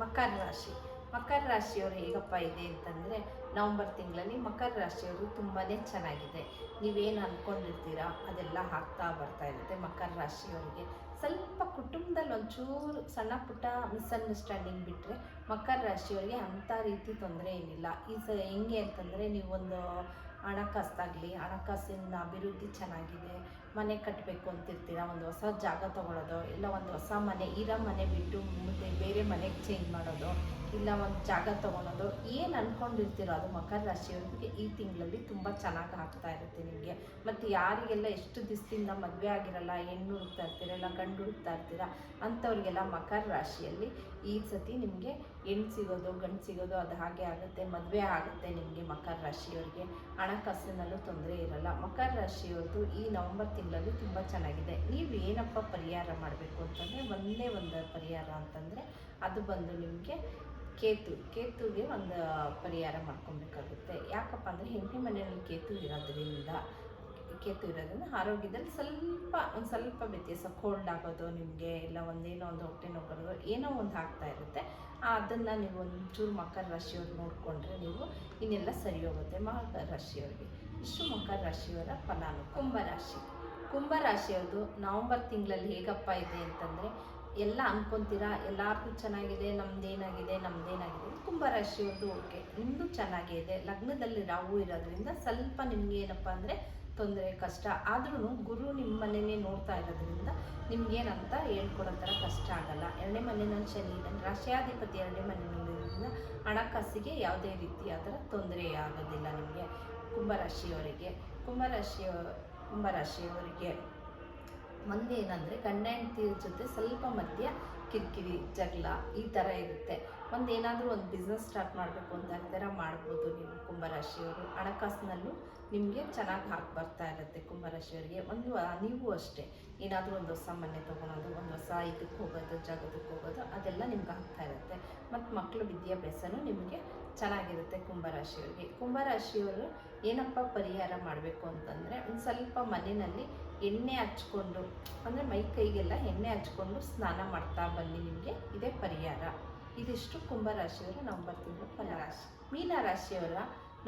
ಮಕರ ರಾಶಿ. ಮಕರ ರಾಶಿಯವರು ಹೇಗಪ್ಪ ಇದೆ ಅಂತಂದರೆ ನವಂಬರ್ ತಿಂಗಳಲ್ಲಿ ಮಕರ ರಾಶಿಯವರು ತುಂಬಾ ಚೆನ್ನಾಗಿದೆ. ನೀವೇನು ಅಂದ್ಕೊಂಡಿರ್ತೀರಾ ಅದೆಲ್ಲ ಆಗ್ತಾ ಬರ್ತಾ ಇರುತ್ತೆ. ಮಕರ ರಾಶಿಯವರಿಗೆ ಸ್ವಲ್ಪ ಕುಟುಂಬದಲ್ಲಿ ಒಂಚೂರು ಸಣ್ಣ ಪುಟ್ಟ ಮಿಸ್ಅಂಡರ್ಸ್ಟ್ಯಾಂಡಿಂಗ್ ಬಿಟ್ಟರೆ ಮಕರ ರಾಶಿಯವರಿಗೆ ಅಂಥ ರೀತಿ ತೊಂದರೆ ಏನಿಲ್ಲ. ಈ ಸ ಹೆಂಗೆ ಅಂತಂದರೆ ನೀವೊಂದು ಹಣಕಾಸಾಗಲಿ, ಹಣಕಾಸಿನ ಅಭಿವೃದ್ಧಿ ಚೆನ್ನಾಗಿದೆ, ಮನೆ ಕಟ್ಟಬೇಕು ಅಂತಿರ್ತೀರಾ? ಒಂದು ಹೊಸ ಜಾಗ ತಗೊಳ್ಳೋದು ಇಲ್ಲ ಒಂದು ಹೊಸ ಮನೆ, ಇರೋ ಮನೆ ಬಿಟ್ಟು ಮುಂದೆ ಬೇರೆ ಮನೆಗೆ ಚೇಂಜ್ ಮಾಡೋದು ಇಲ್ಲ, ಒಂದು ಜಾಗ ತೊಗೊಳೋದು ಏನು ಅಂದ್ಕೊಂಡಿರ್ತೀರೋ ಅದು ಮಕರ ರಾಶಿಯವರಿಗೆ ಈ ತಿಂಗಳಲ್ಲಿ ತುಂಬ ಚೆನ್ನಾಗಿ ಆಗ್ತಾ ಇರುತ್ತೆ ನಿಮಗೆ. ಮತ್ತು ಯಾರಿಗೆಲ್ಲ ಎಷ್ಟು ದಿವಸದಿಂದ ಮದುವೆ ಆಗಿರಲ್ಲ, ಹೆಣ್ಣು ಹುಡುಕ್ತಾ ಇರ್ತೀರ, ಇಲ್ಲ ಗಂಡು ಹುಡುಕ್ತಾ ಇರ್ತೀರ, ಅಂಥವ್ರಿಗೆಲ್ಲ ಮಕರ ರಾಶಿಯಲ್ಲಿ ಈ ಸತಿ ನಿಮಗೆ ಹೆಣ್ಣು ಸಿಗೋದು, ಗಂಡು ಸಿಗೋದು ಅದು ಹಾಗೆ ಆಗುತ್ತೆ, ಮದುವೆ ಆಗುತ್ತೆ ನಿಮಗೆ ಮಕರ ರಾಶಿಯವರಿಗೆ. ಹಣಕಾಸಿನಲ್ಲೂ ತೊಂದರೆ ಇರಲ್ಲ. ಮಕರ ರಾಶಿಯವ್ರದ್ದು ಈ ನವಂಬರ್ ತಿಂಗಳಲ್ಲಿ ತುಂಬ ಚೆನ್ನಾಗಿದೆ. ನೀವು ಏನಪ್ಪ ಪರಿಹಾರ ಮಾಡಬೇಕು ಅಂತಂದರೆ, ಒಂದೇ ಒಂದು ಪರಿಹಾರ ಅಂತಂದರೆ ಅದು ಬಂದು ನಿಮಗೆ ಕೇತು, ಕೇತುಗೆ ಒಂದು ಪರಿಹಾರ ಮಾಡ್ಕೊಬೇಕಾಗುತ್ತೆ. ಯಾಕಪ್ಪ ಅಂದರೆ ಹೆಂಡತಿ ಮನೆಯಲ್ಲಿ ಕೇತು ಇರೋದ್ರಿಂದ ಕೇತು ಇರೋದ್ರಿಂದ ಆರೋಗ್ಯದಲ್ಲಿ ಸ್ವಲ್ಪ, ಒಂದು ಸ್ವಲ್ಪ ವ್ಯತ್ಯಾಸ ಕೋಲ್ಡ್ ಆಗೋದು, ನಿಮಗೆ ಇಲ್ಲ ಒಂದೇನೋ ಒಂದು ಹೊಟ್ಟೆ ನೋವು, ಏನೋ ಒಂದು ಆಗ್ತಾ ಇರುತ್ತೆ. ಅದನ್ನು ನೀವು ಒಂಚೂರು ಮಕರ ರಾಶಿಯವ್ರು ನೋಡಿಕೊಂಡ್ರೆ ನೀವು ಇನ್ನೆಲ್ಲ ಸರಿ ಹೋಗುತ್ತೆ ಮಕರ ರಾಶಿಯವರಿಗೆ. ಇಷ್ಟು ಮಕರ ರಾಶಿಯವರ ಫಲಾನು ಕುಂಭರಾಶಿ ಕುಂಭರಾಶಿಯವ್ರದ್ದು ನವಂಬರ್ ತಿಂಗಳಲ್ಲಿ ಹೇಗಪ್ಪ ಇದೆ ಅಂತಂದರೆ ಎಲ್ಲ ಅಂದ್ಕೊತೀರಾ ಎಲ್ಲರಿಗೂ ಚೆನ್ನಾಗಿದೆ, ನಮ್ದೇನಾಗಿದೆ ನಮ್ದೇನಾಗಿದೆ? ಕುಂಭರಾಶಿಯವ್ರದ್ದು ಓಕೆ ನಿಮ್ಮದು ಚೆನ್ನಾಗೇ ಇದೆ ಲಗ್ನದಲ್ಲಿ ರಾಹು ಇರೋದ್ರಿಂದ ಸ್ವಲ್ಪ ನಿಮ್ಗೆ ಏನಪ್ಪ ಅಂದರೆ ತೊಂದರೆ, ಕಷ್ಟ. ಆದ್ರೂ ಗುರು ನಿಮ್ಮ ಮನೆಯೇ ನೋಡ್ತಾ ಇರೋದ್ರಿಂದ ನಿಮ್ಗೇನಂತ ಹೇಳ್ಕೊಡೋ ಥರ ಕಷ್ಟ ಆಗಲ್ಲ. ಎರಡನೇ ಮನೆಯಲ್ಲಿ ಶನಿ ಇದ್ದಾನೆ ರಾಷ್ಟ್ರಾಧಿಪತಿ ಎರಡನೇ ಮನೆಯಲ್ಲಿರೋದ್ರಿಂದ ಹಣಕಾಸಿಗೆ ಯಾವುದೇ ರೀತಿಯಾದ ತೊಂದರೆ ಆಗೋದಿಲ್ಲ ನಿಮಗೆ ಕುಂಭರಾಶಿಯವರಿಗೆ. ಕುಂಭರಾಶಿಯ ಕುಂಭರಾಶಿಯವರಿಗೆ. ಒಂದೇನಂದರೆ ಗಂಡ ಹೆಂಡತಿ ಜೊತೆ ಸ್ವಲ್ಪ ಮಧ್ಯ ಕಿರಿಕಿರಿ, ಜಗಳ ಈ ಥರ ಇರುತ್ತೆ. ಒಂದು ಏನಾದರೂ ಒಂದು ಬಿಸ್ನೆಸ್ ಸ್ಟಾರ್ಟ್ ಮಾಡಬೇಕು ಅಂತ ಥರ ಮಾಡ್ಬೋದು ನೀವು ಕುಂಭರಾಶಿಯವರು. ಹಣಕಾಸಿನಲ್ಲೂ ನಿಮಗೆ ಚೆನ್ನಾಗಿ ಹಾಕಿ ಬರ್ತಾ ಇರುತ್ತೆ ಕುಂಭರಾಶಿಯವರಿಗೆ. ಒಂದು, ನೀವು ಅಷ್ಟೇ. ಏನಾದರೂ ಒಂದು ಹೊಸ ಮನೆ ತೊಗೊಳೋದು, ಒಂದು ಹೊಸ ಇದಕ್ಕೆ ಹೋಗೋದು ಜಾಗದಕ್ಕೆ ಹೋಗೋದು ಅದೆಲ್ಲ ನಿಮ್ಗೆ ಆಗ್ತಾ ಇರುತ್ತೆ. ಮತ್ತು ಮಕ್ಕಳು ವಿದ್ಯಾಭ್ಯಾಸನೂ ನಿಮಗೆ ಚೆನ್ನಾಗಿರುತ್ತೆ ಕುಂಭರಾಶಿಯವರಿಗೆ. ಕುಂಭರಾಶಿಯವರು ಏನಪ್ಪ ಪರಿಹಾರ ಮಾಡಬೇಕು ಅಂತಂದರೆ ಒಂದು ಸ್ವಲ್ಪ ಮನೆಯಲ್ಲಿ ಎಣ್ಣೆ ಹಚ್ಕೊಂಡು ಅಂದರೆ ಮೈ ಕೈಗೆಲ್ಲ ಎಣ್ಣೆ ಹಚ್ಕೊಂಡು ಸ್ನಾನ ಮಾಡ್ತಾ ಬನ್ನಿ ನಿಮಗೆ ಇದೇ ಪರಿಹಾರ. ಇದಿಷ್ಟು ಕುಂಭರಾಶಿಯವರು ನವಂಬರ್ ತಿಂಗಳು ಫಲರಾಶಿ ಮೀನರಾಶಿಯವರ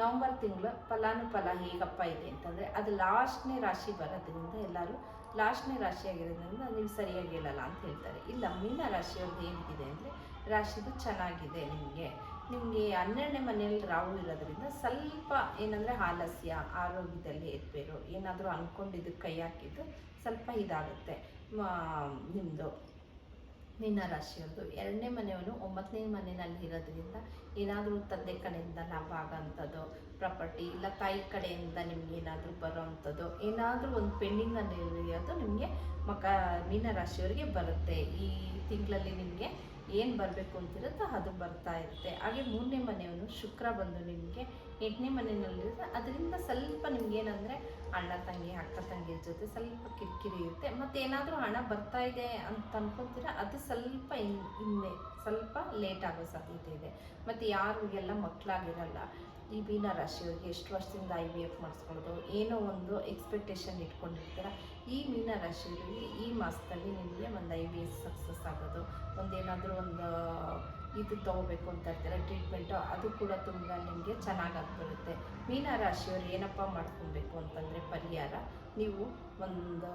ನವಂಬರ್ ತಿಂಗಳು ಫಲಾನುಫಲ ಹೇಗಪ್ಪ ಇದೆ ಅಂತಂದರೆ ಅದು ಲಾಸ್ಟ್ನೇ ರಾಶಿ ಬರೋದ್ರಿಂದ ಎಲ್ಲರೂ ಲಾಸ್ಟ್ನೇ ರಾಶಿ ಆಗಿರೋದ್ರಿಂದ ನೀವು ಸರಿಯಾಗಿ ಹೇಳಲ್ಲ ಅಂತ ಹೇಳ್ತಾರೆ. ಇಲ್ಲ ಮೀನ ರಾಶಿಯವ್ರದ್ದು ಏನಿದೆ ಅಂದರೆ ರಾಶಿದು ಚೆನ್ನಾಗಿದೆ ನಿಮಗೆ. ನಿಮಗೆ ಹನ್ನೆರಡನೇ ಮನೆಯಲ್ಲಿ ರಾಹು ಇರೋದ್ರಿಂದ ಸ್ವಲ್ಪ ಏನಂದರೆ ಆಲಸ್ಯ, ಆರೋಗ್ಯದಲ್ಲಿ ಏರ್ಪೇರು ಏನಾದರೂ ಅಂದ್ಕೊಂಡಿದ್ದು ಕೈ ಹಾಕಿದ್ದು ಸ್ವಲ್ಪ ಇದಾಗುತ್ತೆ. ನಿಮ್ಮದು ಮೀನರಾಶಿಯವ್ರದ್ದು ಎರಡನೇ ಮನೆಯವನು ಒಂಬತ್ತನೇ ಮನೆಯಲ್ಲಿ ಇರೋದ್ರಿಂದ ಏನಾದರೂ ತಂದೆ ಕಡೆಯಿಂದ ಲಾಭ ಆಗೋಂಥದ್ದು, ಪ್ರಾಪರ್ಟಿ ಇಲ್ಲ ತಾಯಿ ಕಡೆಯಿಂದ ನಿಮ್ಗೆ ಏನಾದರೂ ಬರೋ ಅಂಥದ್ದು ಏನಾದರೂ ಒಂದು ಪೆಂಡಿಂಗಲ್ಲಿ ಇರೋದು ನಿಮಗೆ ಮಕ ರಾಶಿಯವರಿಗೆ ಬರುತ್ತೆ. ಈ ತಿಂಗಳಲ್ಲಿ ನಿಮಗೆ ಏನು ಬರಬೇಕು ಅಂತಿರುತ್ತೋ ಅದು ಬರ್ತಾ ಇರುತ್ತೆ. ಹಾಗೆ ಮೂರನೇ ಮನೆಯವನು ಶುಕ್ರ ಬಂದು ನಿಮಗೆ ಎಂಟನೇ ಮನೆಯಲ್ಲಿರುತ್ತೆ ಅದರಿಂದ ಸ್ವಲ್ಪ ನಿಮ್ಗೇನಂದರೆ ಅಣ್ಣ, ತಂಗಿ, ಅಕ್ಕ, ತಂಗಿಯ ಜೊತೆ ಸ್ವಲ್ಪ ಕಿರಿಕಿರಿ ಇರುತ್ತೆ. ಮತ್ತು ಏನಾದರೂ ಹಣ ಬರ್ತಾ ಇದೆ ಅಂತ ಅನ್ಕೊಂತೀರ, ಅದು ಸ್ವಲ್ಪ ಇನ್ ಹಿಂದೆ ಸ್ವಲ್ಪ ಲೇಟ್ ಆಗೋ ಸಾಧ್ಯತೆ ಇದೆ. ಮತ್ತು ಯಾರಿಗೆಲ್ಲ ಮಕ್ಕಳಾಗಿರಲ್ಲ ಈ ಬೀನ ರಾಶಿಯವ್ರಿಗೆ ಎಷ್ಟು ವರ್ಷದಿಂದ ಐ ವಿ ಎಫ್ ಮಾಡಿಸ್ಕೊಳ್ಳೋದು, ಏನೋ ಒಂದು ಎಕ್ಸ್ಪೆಕ್ಟೇಷನ್ ಇಟ್ಕೊಂಡಿರ್ತೀರ ಈ ಮೀನ ರಾಶಿಯಲ್ಲಿ ಈ ಮಾಸದಲ್ಲಿ ನಿಮಗೆ ಒಂದು ಐ ಬಿ ಎಸ್ ಸಕ್ಸಸ್ ಆಗೋದು ಒಂದೇನಾದರೂ ಒಂದು, ಇದು ತೊಗೋಬೇಕು ಅಂತ ಇರ್ತಾರೆ ಟ್ರೀಟ್ಮೆಂಟು ಅದು ಕೂಡ ತುಂಬ ನಿಮಗೆ ಚೆನ್ನಾಗಾಗಿ ಬರುತ್ತೆ. ಮೀನ ರಾಶಿಯವರು ಏನಪ್ಪ ಮಾಡ್ಕೊಬೇಕು ಅಂತಂದರೆ ಪರಿಹಾರ, ನೀವು ಒಂದು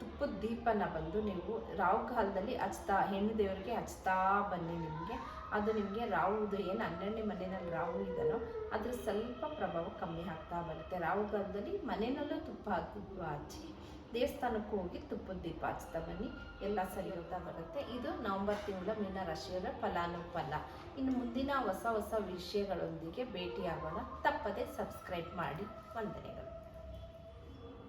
ತುಪ್ಪದ ದೀಪನ ಬಂದು ನೀವು ರಾವು ಕಾಲದಲ್ಲಿ ಹಚ್ತಾ, ಹೆಣ್ಣು ದೇವರಿಗೆ ಹಚ್ತಾ ಬನ್ನಿ ನಿಮಗೆ. ಅದು ನಿಮಗೆ ರಾಹುದು ಏನು ಹನ್ನೆರಡನೇ ಮನೆಯಲ್ಲಿ ರಾಹು ಇದನೋ ಅದ್ರ ಸ್ವಲ್ಪ ಪ್ರಭಾವ ಕಮ್ಮಿ ಆಗ್ತಾ ಬರುತ್ತೆ. ರಾಹು ಕಾಲದಲ್ಲಿ ಮನೆಯಲ್ಲೂ ತುಪ್ಪ ತುಪ್ಪ ಹಚ್ಚಿ ದೇವಸ್ಥಾನಕ್ಕೂ ಹೋಗಿ ತುಪ್ಪದ ದೀಪ ಹಚ್ತಾ ಬನ್ನಿ. ಎಲ್ಲ ಸರಿ ಹೋಗ್ತಾ ಬರುತ್ತೆ. ಇದು ನವಂಬರ್ ತಿಂಗಳ ಮೀನರಾಶಿಯವರ ಫಲಾನುಫಲ. ಇನ್ನು ಮುಂದಿನ ಹೊಸ ಹೊಸ ವಿಷಯಗಳೊಂದಿಗೆ ಭೇಟಿಯಾಗೋಣ. ತಪ್ಪದೆ ಸಬ್ಸ್ಕ್ರೈಬ್ ಮಾಡಿ. ವಂದನೆಗಳು.